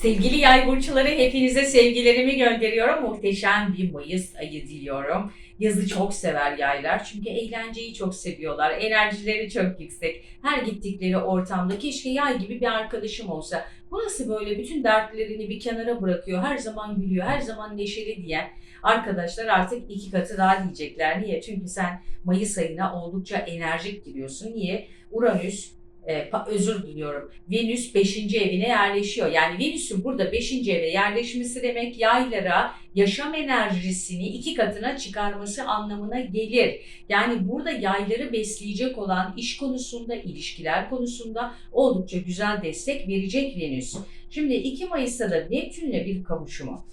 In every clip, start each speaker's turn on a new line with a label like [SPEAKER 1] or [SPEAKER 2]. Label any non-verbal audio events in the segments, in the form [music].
[SPEAKER 1] Sevgili yay burçları hepinize sevgilerimi gönderiyorum. Muhteşem bir Mayıs ayı diliyorum. Yazı çok sever yaylar çünkü eğlenceyi çok seviyorlar. Enerjileri çok yüksek. Her gittikleri ortamda keşke yay gibi bir arkadaşım olsa. Bu nasıl böyle bütün dertlerini bir kenara bırakıyor. Her zaman gülüyor, her zaman neşeli diyen arkadaşlar artık iki katı daha diyecekler. Niye? Çünkü sen Mayıs ayına oldukça enerjik giriyorsun. Niye? Uranüs e, özür diliyorum. Venüs 5. evine yerleşiyor. Yani Venüs'ün burada 5. eve yerleşmesi demek yaylara yaşam enerjisini iki katına çıkarması anlamına gelir. Yani burada yayları besleyecek olan iş konusunda, ilişkiler konusunda oldukça güzel destek verecek Venüs. Şimdi 2 Mayıs'ta da Neptün'le bir kavuşumu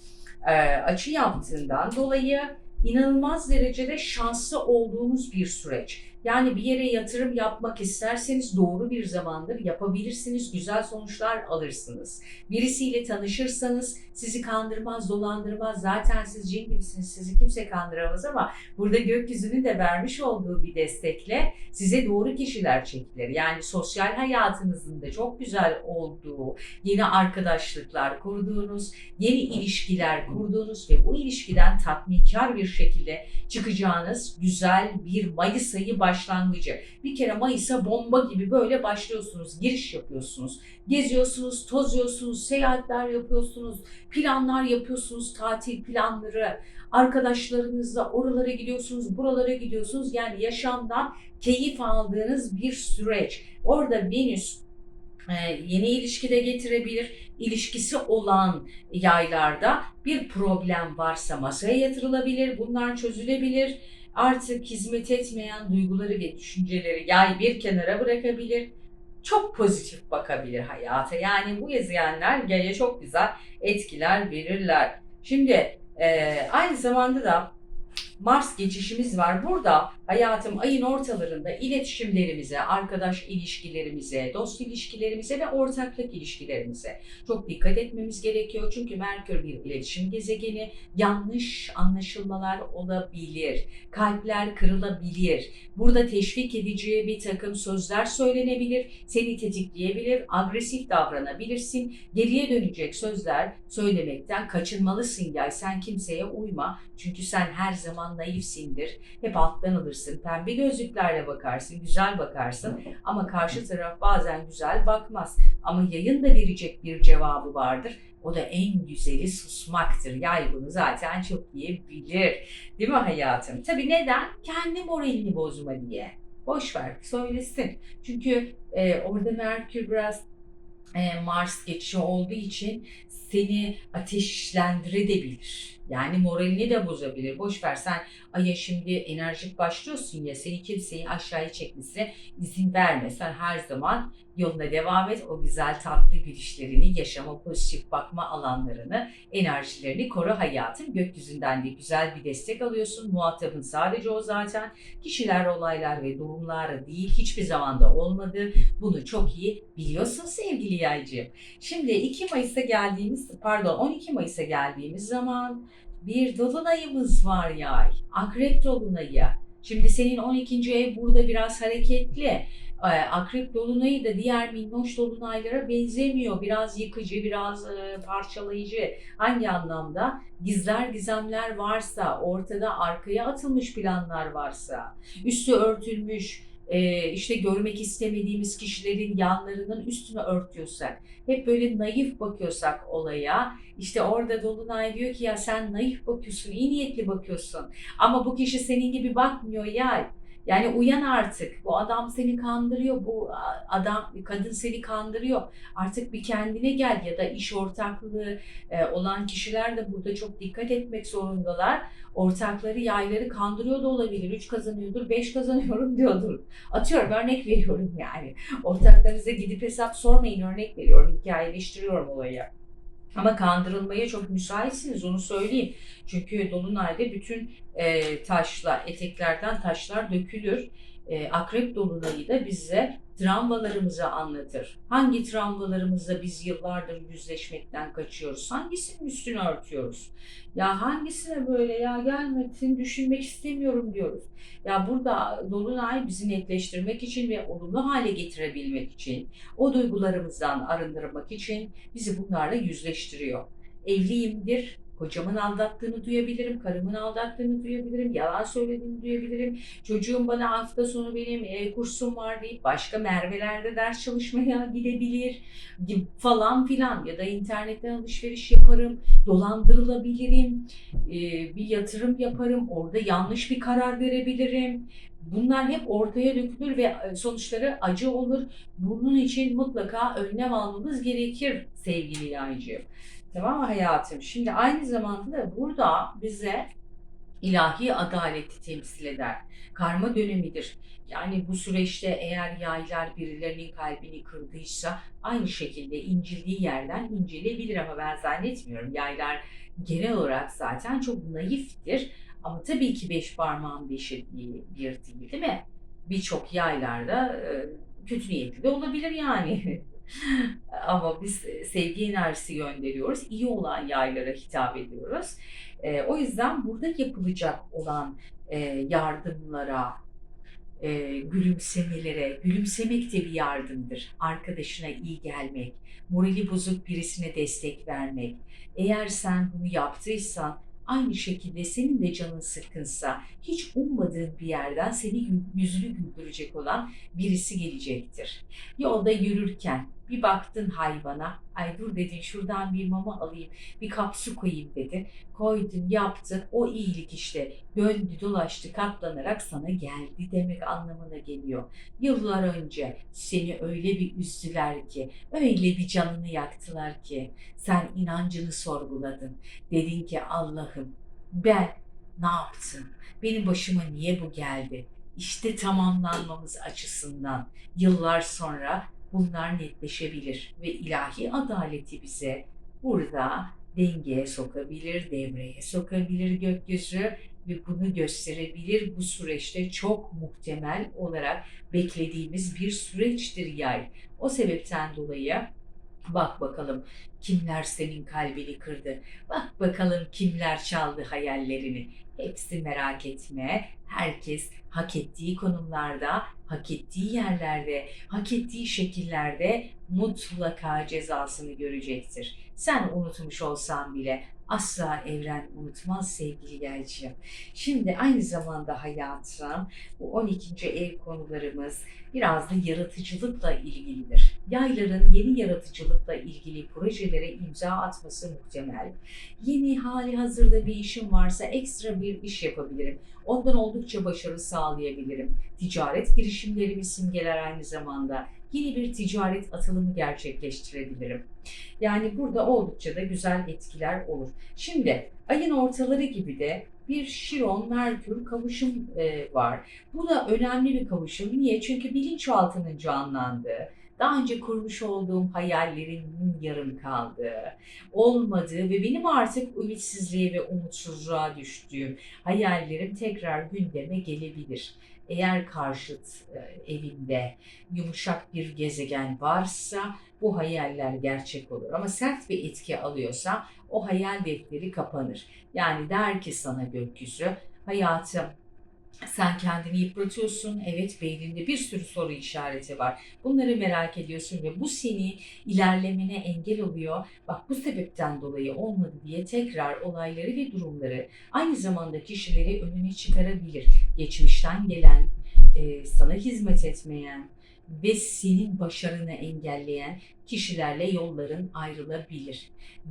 [SPEAKER 1] e, açı yaptığından dolayı inanılmaz derecede şanslı olduğunuz bir süreç. Yani bir yere yatırım yapmak isterseniz doğru bir zamandır yapabilirsiniz, güzel sonuçlar alırsınız. Birisiyle tanışırsanız sizi kandırmaz, dolandırmaz. Zaten siz cin gibisiniz, sizi kimse kandıramaz ama burada gökyüzünün de vermiş olduğu bir destekle size doğru kişiler çekilir. Yani sosyal hayatınızın da çok güzel olduğu, yeni arkadaşlıklar kurduğunuz, yeni ilişkiler kurduğunuz ve bu ilişkiden tatminkar bir şekilde çıkacağınız güzel bir Mayıs ayı başlangıcı. Bir kere Mayıs'a bomba gibi böyle başlıyorsunuz, giriş yapıyorsunuz. Geziyorsunuz, tozuyorsunuz, seyahatler yapıyorsunuz, planlar yapıyorsunuz, tatil planları. Arkadaşlarınızla oralara gidiyorsunuz, buralara gidiyorsunuz. Yani yaşamdan keyif aldığınız bir süreç. Orada Venüs e, yeni ilişki de getirebilir. İlişkisi olan yaylarda bir problem varsa masaya yatırılabilir. Bunlar çözülebilir. Artık hizmet etmeyen duyguları ve düşünceleri yay bir kenara bırakabilir. Çok pozitif bakabilir hayata. Yani bu gezegenler yaya çok güzel etkiler verirler. Şimdi e, aynı zamanda da Mars geçişimiz var. Burada hayatım ayın ortalarında iletişimlerimize, arkadaş ilişkilerimize, dost ilişkilerimize ve ortaklık ilişkilerimize çok dikkat etmemiz gerekiyor. Çünkü Merkür bir iletişim gezegeni. Yanlış anlaşılmalar olabilir. Kalpler kırılabilir. Burada teşvik edici bir takım sözler söylenebilir. Seni tetikleyebilir. Agresif davranabilirsin. Geriye dönecek sözler söylemekten kaçınmalısın yay. Sen kimseye uyma. Çünkü sen her zaman naifsindir. Hep alttan alırsın. Pembe gözlüklerle bakarsın. Güzel bakarsın. Ama karşı taraf bazen güzel bakmaz. Ama yayın da verecek bir cevabı vardır. O da en güzeli susmaktır. Yay bunu zaten çok iyi bilir. Değil mi hayatım? Tabii neden? Kendi moralini bozma diye. Boş ver, söylesin. Çünkü e, orada Merkür biraz e, Mars geçişi olduğu için seni ateşlendirebilir. Yani moralini de bozabilir. Boş ver sen aya şimdi enerjik başlıyorsun ya seni kimseyi aşağıya çekmesine izin verme. Sen her zaman yoluna devam et. O güzel tatlı gülüşlerini, yaşama pozitif bakma alanlarını, enerjilerini koru hayatım. Gökyüzünden de güzel bir destek alıyorsun. Muhatabın sadece o zaten. Kişiler, olaylar ve durumlar değil. Hiçbir zamanda olmadı. Bunu çok iyi biliyorsun sevgili yaycığım. Şimdi 2 Mayıs'a geldiğimiz, pardon 12 Mayıs'a geldiğimiz zaman bir dolunayımız var yay. Akrep dolunayı. Şimdi senin 12. ev burada biraz hareketli. Ee, Akrep dolunayı da diğer minnoş dolunaylara benzemiyor. Biraz yıkıcı, biraz e, parçalayıcı. Hangi anlamda? Gizler gizemler varsa, ortada arkaya atılmış planlar varsa, üstü örtülmüş, e, işte görmek istemediğimiz kişilerin yanlarının üstünü örtüyorsak, hep böyle naif bakıyorsak olaya, işte orada Dolunay diyor ki ya sen naif bakıyorsun, iyi niyetli bakıyorsun ama bu kişi senin gibi bakmıyor ya. Yani uyan artık. Bu adam seni kandırıyor. Bu adam, kadın seni kandırıyor. Artık bir kendine gel ya da iş ortaklığı e, olan kişiler de burada çok dikkat etmek zorundalar. Ortakları, yayları kandırıyor da olabilir. Üç kazanıyordur, beş kazanıyorum [laughs] diyordur. Atıyorum, örnek veriyorum yani. Ortaklarınıza gidip hesap sormayın, örnek veriyorum. Hikayeleştiriyorum olayı. Ama kandırılmaya çok müsaitsiniz onu söyleyeyim. Çünkü Dolunay'da bütün e, taşlar, eteklerden taşlar dökülür. E, akrep dolunayı da bize travmalarımızı anlatır. Hangi travmalarımızla biz yıllardır yüzleşmekten kaçıyoruz? Hangisinin üstünü örtüyoruz? Ya hangisine böyle ya gelmesin düşünmek istemiyorum diyoruz. Ya burada dolunay bizi netleştirmek için ve olumlu hale getirebilmek için, o duygularımızdan arındırmak için bizi bunlarla yüzleştiriyor. Evliyimdir, Kocamın aldattığını duyabilirim, karımın aldattığını duyabilirim, yalan söylediğini duyabilirim. Çocuğum bana hafta sonu benim e, kursum var deyip başka Merve'lerde ders çalışmaya gidebilir falan filan ya da internetten alışveriş yaparım, dolandırılabilirim, e, bir yatırım yaparım, orada yanlış bir karar verebilirim. Bunlar hep ortaya dökülür ve e, sonuçları acı olur. Bunun için mutlaka önlem almamız gerekir sevgili yaycı. Tamam mı hayatım? Şimdi aynı zamanda da burada bize ilahi adaleti temsil eder. Karma dönemidir. Yani bu süreçte eğer yaylar birilerinin kalbini kırdıysa aynı şekilde incildiği yerden incilebilir ama ben zannetmiyorum. Yaylar genel olarak zaten çok naiftir. Ama tabii ki beş parmağın beşi değil, bir değil değil mi? Birçok yaylarda e, kötü niyetli de olabilir yani. [laughs] Ama biz sevgi enerjisi gönderiyoruz. İyi olan yaylara hitap ediyoruz. E, o yüzden burada yapılacak olan e, yardımlara, e, gülümsemelere, gülümsemek de bir yardımdır. Arkadaşına iyi gelmek, morali bozuk birisine destek vermek. Eğer sen bunu yaptıysan aynı şekilde senin de canın sıkkınsa hiç ummadığın bir yerden seni yüzünü güldürecek olan birisi gelecektir. Yolda yürürken bir baktın hayvana, ay dur dedin şuradan bir mama alayım, bir kap su koyayım dedin. Koydun, yaptın, o iyilik işte döndü dolaştı katlanarak sana geldi demek anlamına geliyor. Yıllar önce seni öyle bir üzdüler ki, öyle bir canını yaktılar ki sen inancını sorguladın. Dedin ki Allah'ım ben ne yaptım? Benim başıma niye bu geldi? İşte tamamlanmamız açısından yıllar sonra bunlar netleşebilir ve ilahi adaleti bize burada dengeye sokabilir, devreye sokabilir gökyüzü ve bunu gösterebilir. Bu süreçte çok muhtemel olarak beklediğimiz bir süreçtir yay. O sebepten dolayı bak bakalım kimler senin kalbini kırdı. Bak bakalım kimler çaldı hayallerini. Hepsi merak etme. Herkes hak ettiği konumlarda, hak ettiği yerlerde, hak ettiği şekillerde mutlaka cezasını görecektir. Sen unutmuş olsan bile asla evren unutmaz sevgili yaycığım. Şimdi aynı zamanda hayatım bu 12. ev konularımız biraz da yaratıcılıkla ilgilidir. Yayların yeni yaratıcılıkla ilgili projelere imza atması muhtemel. Yeni hali hazırda bir işim varsa ekstra bir iş yapabilirim. Ondan oldukça başarı sağlayabilirim. Ticaret girişimlerimi simgeler aynı zamanda yeni bir ticaret atılımı gerçekleştirebilirim. Yani burada oldukça da güzel etkiler olur. Şimdi ayın ortaları gibi de bir Şiron Merkür kavuşum e, var. Bu da önemli bir kavuşum. Niye? Çünkü bilinçaltının canlandığı, daha önce kurmuş olduğum hayallerimin yarım kaldığı, olmadığı ve benim artık ümitsizliğe ve umutsuzluğa düştüğüm hayallerim tekrar gündeme gelebilir. Eğer karşıt e, evinde yumuşak bir gezegen varsa bu hayaller gerçek olur. Ama sert bir etki alıyorsa o hayal defteri kapanır. Yani der ki sana gökyüzü hayatım sen kendini yıpratıyorsun. Evet beyninde bir sürü soru işareti var. Bunları merak ediyorsun ve bu seni ilerlemene engel oluyor. Bak bu sebepten dolayı olmadı diye tekrar olayları ve durumları aynı zamanda kişileri önüne çıkarabilir. Geçmişten gelen, e, sana hizmet etmeyen ve senin başarını engelleyen kişilerle yolların ayrılabilir.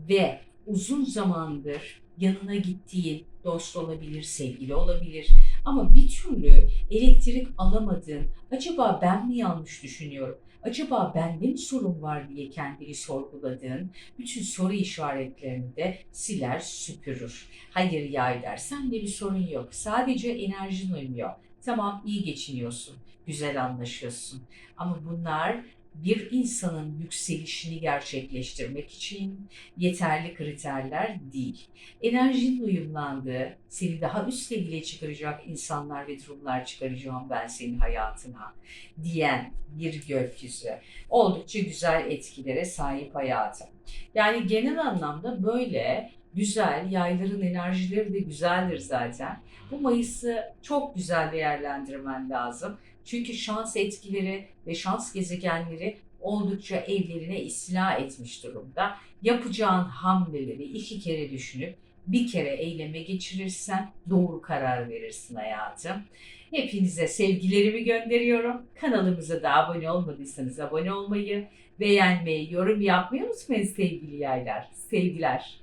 [SPEAKER 1] Ve uzun zamandır yanına gittiğin dost olabilir, sevgili olabilir. Ama bir türlü elektrik alamadığın, acaba ben mi yanlış düşünüyorum, acaba bende mi sorun var diye kendini sorguladığın bütün soru işaretlerini de siler süpürür. Hayır ya der, sende bir sorun yok, sadece enerjin uymuyor. Tamam iyi geçiniyorsun, güzel anlaşıyorsun. Ama bunlar bir insanın yükselişini gerçekleştirmek için yeterli kriterler değil. Enerjinin uyumlandığı, seni daha üst seviyeye çıkaracak insanlar ve durumlar çıkaracağım ben senin hayatına diyen bir gökyüzü. Oldukça güzel etkilere sahip hayatım. Yani genel anlamda böyle güzel, yayların enerjileri de güzeldir zaten. Bu Mayıs'ı çok güzel değerlendirmen lazım. Çünkü şans etkileri ve şans gezegenleri oldukça evlerine istila etmiş durumda. Yapacağın hamleleri iki kere düşünüp bir kere eyleme geçirirsen doğru karar verirsin hayatım. Hepinize sevgilerimi gönderiyorum. Kanalımıza da abone olmadıysanız abone olmayı, beğenmeyi, yorum yapmayı unutmayın sevgili yaylar. Sevgiler.